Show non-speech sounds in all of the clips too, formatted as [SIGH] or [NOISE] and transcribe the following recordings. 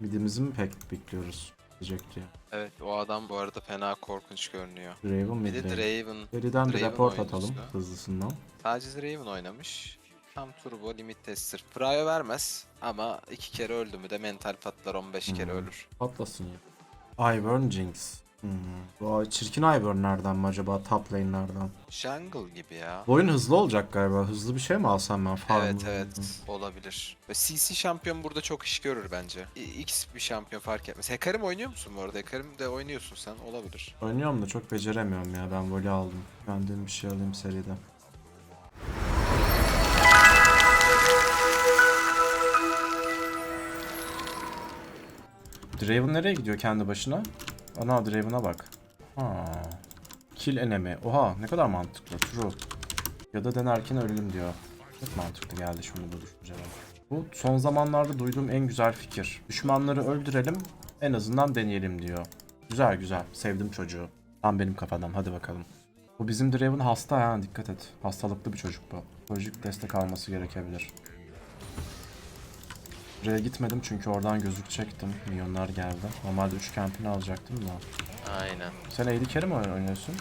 Midimizi mi pek bekliyoruz? Diyecek diye. Evet o adam bu arada fena korkunç görünüyor. Draven Bir de. Draven. Seriden bir Draven report oyuncusu. atalım hızlısından. Sadece Draven oynamış. Tam turbo limit tester. Pryo vermez ama iki kere öldü mü de mental patlar 15 kere Hmm. ölür. Patlasın ya. Ivern Jinx. Hmm. Bu çirkin Ivern nereden mi acaba? Top lane'lerden. Jungle gibi ya. Bu oyun hızlı olacak galiba. Hızlı bir şey mi alsam ben farm? Evet evet olabilir. Ve CC şampiyon burada çok iş görür bence. İ- X bir şampiyon fark etmez. Hecarim oynuyor musun bu arada? Hecarim de oynuyorsun sen olabilir. Oynuyorum da çok beceremiyorum ya. Ben voley aldım. Kendim bir şey alayım seride. Draven nereye gidiyor kendi başına? Ana Draven'a bak. Ha. Kill enemy. Oha ne kadar mantıklı. True. Ya da denerken ölelim diyor. Çok mantıklı geldi şimdi bu düşünceler. Bu son zamanlarda duyduğum en güzel fikir. Düşmanları öldürelim en azından deneyelim diyor. Güzel güzel. Sevdim çocuğu. Tam benim kafadan. Hadi bakalım. Bu bizim Draven hasta ya dikkat et. Hastalıklı bir çocuk bu. Psikolojik destek alması gerekebilir. Buraya gitmedim çünkü oradan gözükecektim. Milyonlar geldi. Normalde 3 kampini alacaktım da. Aynen. Sen AD carry mi oynuyorsun?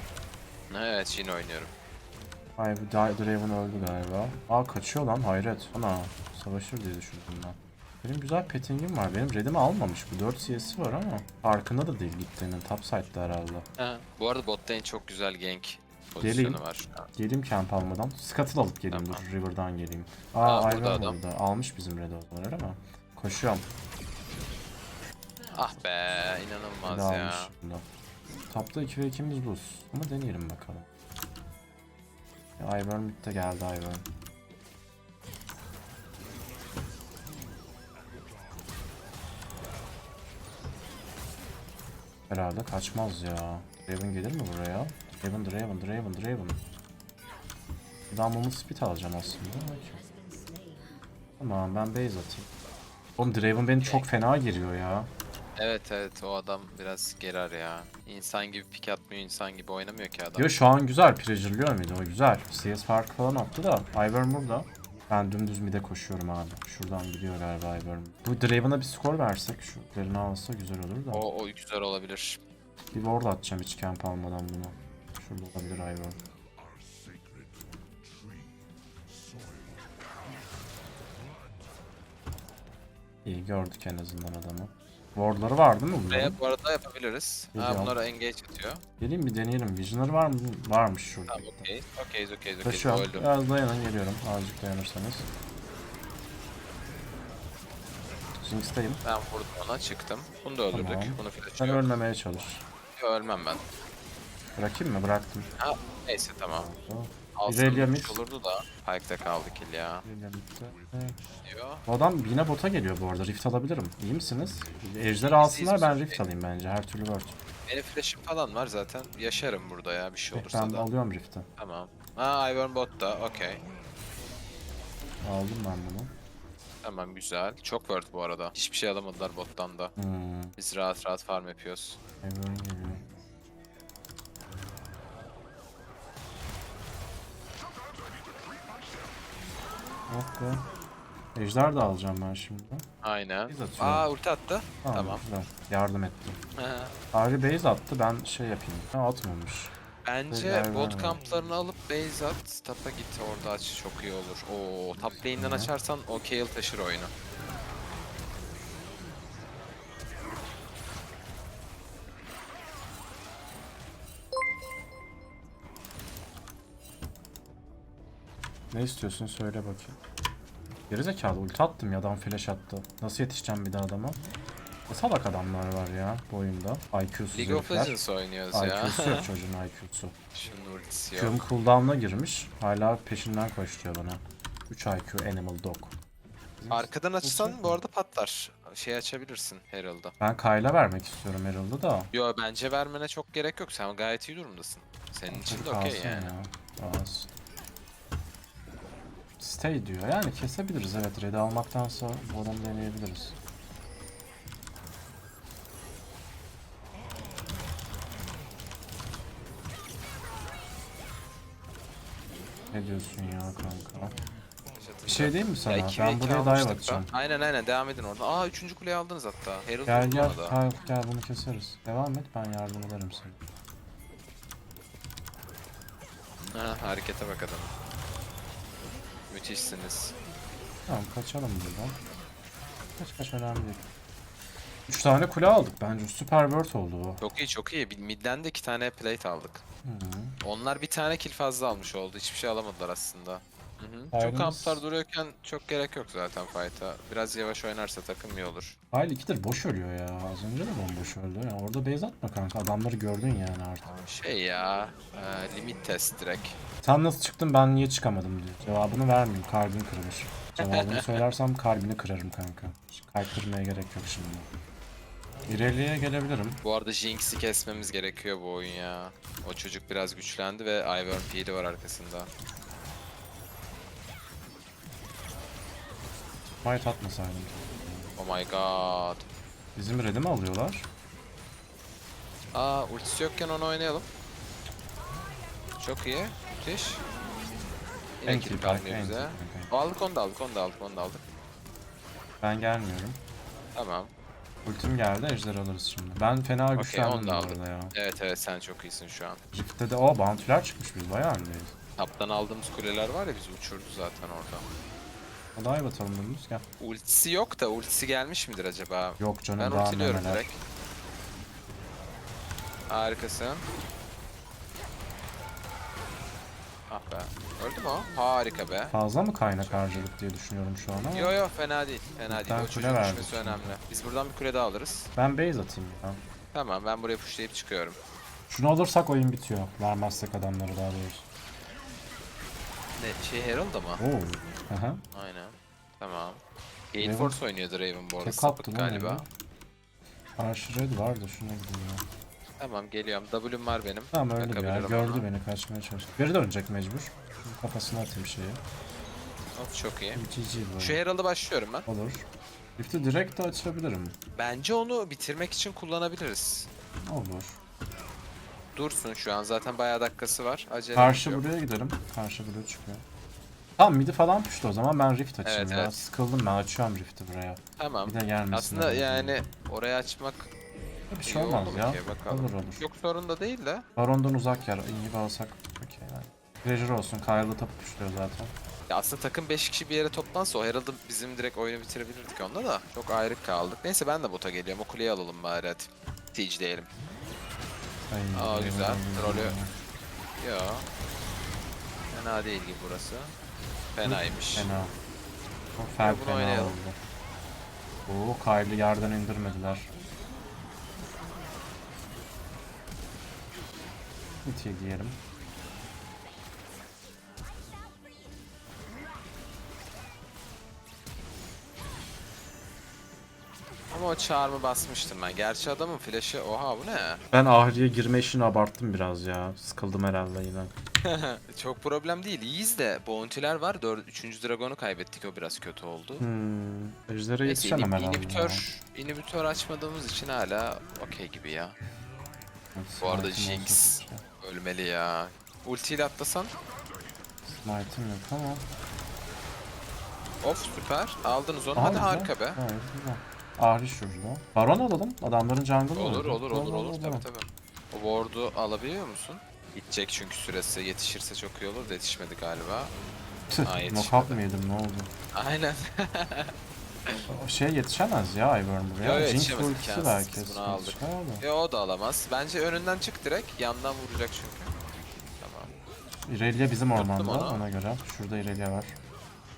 Evet yine oynuyorum. Ay bu Dra- Draven öldü galiba. Aa kaçıyor lan hayret. Ana savaşır diye düşündüm ben. Benim güzel pettingim var. Benim redimi almamış bu. 4 CS'i var ama farkında da değil gittiğinin. Top side'da herhalde. Ha, bu arada bot lane çok güzel gank Geleyim. pozisyonu var şu an. Geleyim camp almadan. Scuttle alıp geleyim Tamam. dur. River'dan geleyim. Aa, Aa, burada adam. burada. Almış bizim red o zaman öyle mi? Koşuyorum. Ah be Bir inanılmaz de ya. almış bunda. Tapta 2 ve 2'miz buz. Ama deneyelim bakalım. Ya, Ivern mid'de geldi Ivern. Herhalde kaçmaz ya. Draven gelir mi buraya? Draven, Draven, Draven, Draven. Buradan Mumut Speed alacağım aslında. Tamam ben base atayım. Oğlum Draven beni çok fena giriyor ya. Evet evet o adam biraz gerer ya. İnsan gibi pik atmıyor, insan gibi oynamıyor ki adam. Diyor şu an güzel pressure mıydı o güzel. CS farkı falan attı da Ivern burada. Ben dümdüz mid'e koşuyorum abi. Şuradan gidiyor galiba Ivern. Bu Draven'a bir skor versek şu derini alsa güzel olur da. O, o güzel olabilir. Bir ward atacağım hiç camp almadan bunu. Şurada olabilir Ivern. İyi gördük en azından adamı. Wardları var değil mi bunların? Ve bu arada yapabiliriz. Ha Geliyorum. bunlara engage atıyor. Geleyim bir deneyelim. Vision'ları var mı? Varmış şurada. Tamam okeyiz. Okeyiz okeyiz okeyiz. Taşıyorum. Öldüm. Biraz dayanın geliyorum. Azıcık dayanırsanız. Jinx'teyim. Ben vurdum ona çıktım. Bunu da öldürdük. Tamam. Bunu Sen flash'ı yok. ölmemeye çalış. Ölmem ben. Bırakayım mı? Bıraktım. Ha neyse tamam. Alsam İrelia olurdu da. Pike'da kaldı kill ya. Evet. Diyor. Bu adam yine bota geliyor bu arada. Rift alabilirim. İyi misiniz? Ejder alsınlar ben rift alayım bence. Her türlü word. Benim flash'ım falan var zaten. Yaşarım burada ya bir şey olursa Ben da. alıyorum rift'i. Tamam. Ha Ivern botta. Okey. Aldım ben bunu. Tamam güzel. Çok word bu arada. Hiçbir şey alamadılar bottan da. Hmm. Biz rahat rahat farm yapıyoruz. Ivern geliyor. Oh be. Ejder de alacağım ben şimdi. Aynen. Biz atıyorum. Aa ulti attı. Tamam. Tamam. Güzel. Yardım etti. Ari base attı ben şey yapayım. Ha atmamış. Bence bot kamplarını alıp base at. Tapa git orada aç çok iyi olur. Oo top lane'den açarsan o Kayle taşır oyunu. Ne istiyorsun söyle bakayım. Gerizekalı ulti attım ya adam flash attı. Nasıl yetişeceğim bir daha adama? Ne salak adamlar var ya bu oyunda. IQ'suz League of herifler. Legends oynuyoruz ya. IQ'su yok çocuğun IQ'su. [LAUGHS] Şunun ultisi yok. Q'm cooldown'a girmiş. Hala peşinden koşturuyor bana. 3 IQ Animal Dog. Arkadan açsan bu arada patlar. Şey açabilirsin Herald'ı. Ben Kyle'a vermek istiyorum Herald'ı da. Yo bence vermene çok gerek yok. Sen gayet iyi durumdasın. Senin için de okey Kalsın yani. ya. Kalsın. Stay diyor. Yani kesebiliriz evet. Red'i almaktansa bottom deneyebiliriz. Ne diyorsun ya kanka? Bir şey diyeyim mi sana? Ya iki ve ben iki buraya dive almıştık da. atacağım. Aynen aynen devam edin orada. Aa üçüncü kuleyi aldınız hatta. Herald Gel gel. da. Gel, gel bunu keseriz. Devam et ben yardım ederim sana. Ha, harekete bak adam. Müthişsiniz. Tamam kaçalım buradan. Kaç kaç önemli değil. 3 tane kule aldık bence. Süper word oldu bu. Çok iyi çok iyi. Midden de iki tane plate aldık. Hı -hı. Onlar bir tane kill fazla almış oldu. Hiçbir şey alamadılar aslında. Hı hı. Ayrımız- Çok kamplar duruyorken çok gerek yok zaten fight'a. Biraz yavaş oynarsa takım iyi olur. Hayır ikidir boş ölüyor ya. Az önce de bomboş öldü. Yani orada base atma kanka. Adamları gördün yani artık. Şey ya, e, limit test direkt. Sen nasıl çıktın ben niye çıkamadım diyor. Cevabını vermeyeyim. Kalbin kırılır. Cevabını [LAUGHS] söylersem kalbini kırarım kanka. Kalp kırmaya gerek yok şimdi. İleriye gelebilirim. Bu arada Jinx'i kesmemiz gerekiyor bu oyun ya. O çocuk biraz güçlendi ve Ivern Peel'i var arkasında. Fight atmasaydım. Oh my god. Bizim red'i mi alıyorlar? Aa ultisi yokken onu oynayalım. Çok iyi. Müthiş. Yine kill kalmıyor bize. Aldık onu da aldık onu da aldık onu da aldık. Ben gelmiyorum. Tamam. Ultim geldi ejder alırız şimdi. Ben fena güçlendim da bu arada ya. Evet evet sen çok iyisin şu an. Rift'te de o bounty'ler çıkmış biz bayağı öndeyiz. Taptan aldığımız kuleler var ya bizi uçurdu zaten orada. Hadi batalım dümdüz gel. Ultisi yok da ultisi gelmiş midir acaba? Yok canım Ben daha ultiliyorum neler. direkt. Harikasın. Ah be. Öldü mü o? Harika be. Fazla mı kaynak harcadık diye düşünüyorum şu an ama. Yo yo fena değil. Fena değil. O kule çocuğun verdik düşmesi şimdi. önemli. Biz buradan bir kule daha alırız. Ben base atayım ya. Tamam ben buraya pushlayıp çıkıyorum. Şunu alırsak oyun bitiyor. Vermezsek adamları daha doğrusu. Ne şey Herald'a mı? Oo. Aha. Aynen. Tamam. Gale Raven- Force oynuyordu Raven bu arada. Tek Sapık attı lan galiba. galiba. Karşı red var da şuna gideyim ya. Tamam geliyorum. W'm var benim. Tamam öldü ya. Gördü ama. beni kaçmaya çalıştı. Geri dönecek mecbur. Kafasına atayım şeyi. Of çok iyi. GG bu. Şu Herald'a başlıyorum ben. Olur. Rift'i direkt de açabilirim. Bence onu bitirmek için kullanabiliriz. Olur. Dursun şu an zaten bayağı dakikası var. Acele Karşı yok. buraya gidelim. Karşı buraya çıkıyor. Tamam midi falan puştu o zaman ben rift açayım Evet, ya. evet. Sıkıldım ben açıyorum rift'i buraya. Tamam. Bir de gelmesin. Aslında yani oraya açmak Bir iyi şey olmaz oldu mu ya. ki? Bakalım. Olur olur. çok sorun da değil de. Baron'dan uzak yer. İyi alsak. Okey yani. Treasure olsun. Kyle'ı tapı puşluyor zaten. Ya aslında takım 5 kişi bir yere toplansa o Herald'ı bizim direkt oyunu bitirebilirdik onda da. Çok ayrı kaldık. Neyse ben de bota geliyorum. O kuleyi alalım bari hadi. Siege diyelim. Ay, Aa, güzel. ay, ay, Rolü- ay. Yo. Fena değil gibi burası. Fenaymış. Fena. Fel bunu fena oynayalım. oldu. Oo Kyle'ı yerden indirmediler. Bitiyor diyelim. Ama o charm'ı basmıştım ben. Gerçi adamın flash'ı oha bu ne? [LAUGHS] Ben Ahri'ye girme işini abarttım biraz ya. Sıkıldım herhalde yine. Çok problem değil. İyiyiz de bounty'ler var. 4 3. Dragon'u kaybettik. O biraz kötü oldu. Hmm. Ejder'e Neyse yetişemem inhib- herhalde. inhibitör, inhibitör açmadığımız için hala okey gibi ya. Bu arada Jinx. Ölmeli ya. Ultiyle atlasan. Smite'im yok ama. Of süper. Aldınız onu. Hadi güzel. harika be. Gayet güzel. Ahri şurada. Baron alalım. Adamların jungle'ı Olur olur olur olur Olur, tabi tabi. O ward'u alabiliyor musun? Gidecek çünkü süresi yetişirse çok iyi olur da yetişmedi galiba. Tüh, Aa, yetişmedi. Mu yedim ne oldu? Aynen. [LAUGHS] O şey yetişemez ya Ivern buraya. Yo, yo, Jinx yetişemez, ultisi imkansız. belki. Biz bunu aldık. Çıkar da. Ya o da alamaz. Bence önünden çık direkt. Yandan vuracak çünkü. Tamam. Irelia bizim ormanda onu. ona göre. Şurada Irelia var.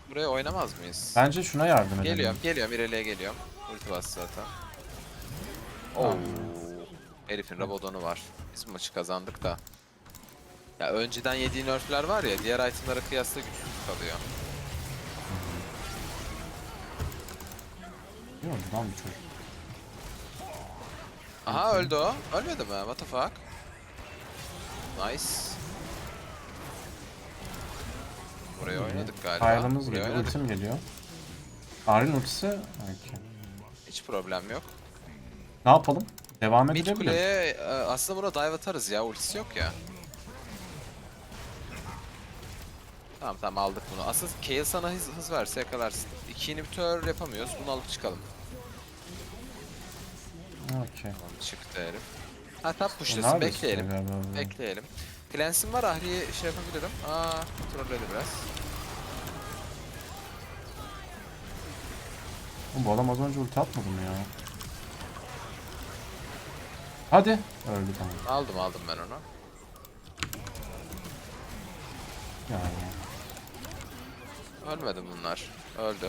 Buraya oynamaz mıyız? Bence şuna yardım edelim. Geliyorum, geliyorum. İleriye geliyorum. Ulti bastı zaten. Oo. Herifin Rabadon'u var. Biz bu maçı kazandık da. Ya önceden yediği nerfler var ya, diğer itemlara kıyasla güçsüz kalıyor. Yok lan bu çocuk. Aha öldü o. Ölmedi mi? What the fuck? Nice. Buraya oynadık galiba. Kyle'ımız Buraya geliyor. oynadık. Ultim geliyor. Ahri'nin ultisi. Okay. Hiç problem yok. Ne yapalım? Devam Mid edebilir kuleye e, aslında buna dive atarız ya ultisi yok ya. Tamam tamam aldık bunu. Asıl Kayle sana hız, hız verse yakalarsın. İki inhibitör yapamıyoruz. Bunu alıp çıkalım. Okey. Tamam çıktı herif. Ha tap O pushlasın bekleyelim. Bekleyelim. Cleanse'im var Ahri'yi şey yapabilirim. Aa trolledi biraz. Oğlum bu adam az önce ulti atmadı mı ya? Hadi. Öldü tamam. Aldım aldım ben onu. Yani. Ölmedi bunlar. Öldü.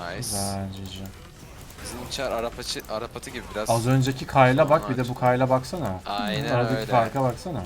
Nice. Güzel cici. Bizim içer Arapatı, Arapatı gibi biraz. Az önceki Kayla bak bir de bu Kayla baksana. Aynen Aradaki öyle. farka baksana.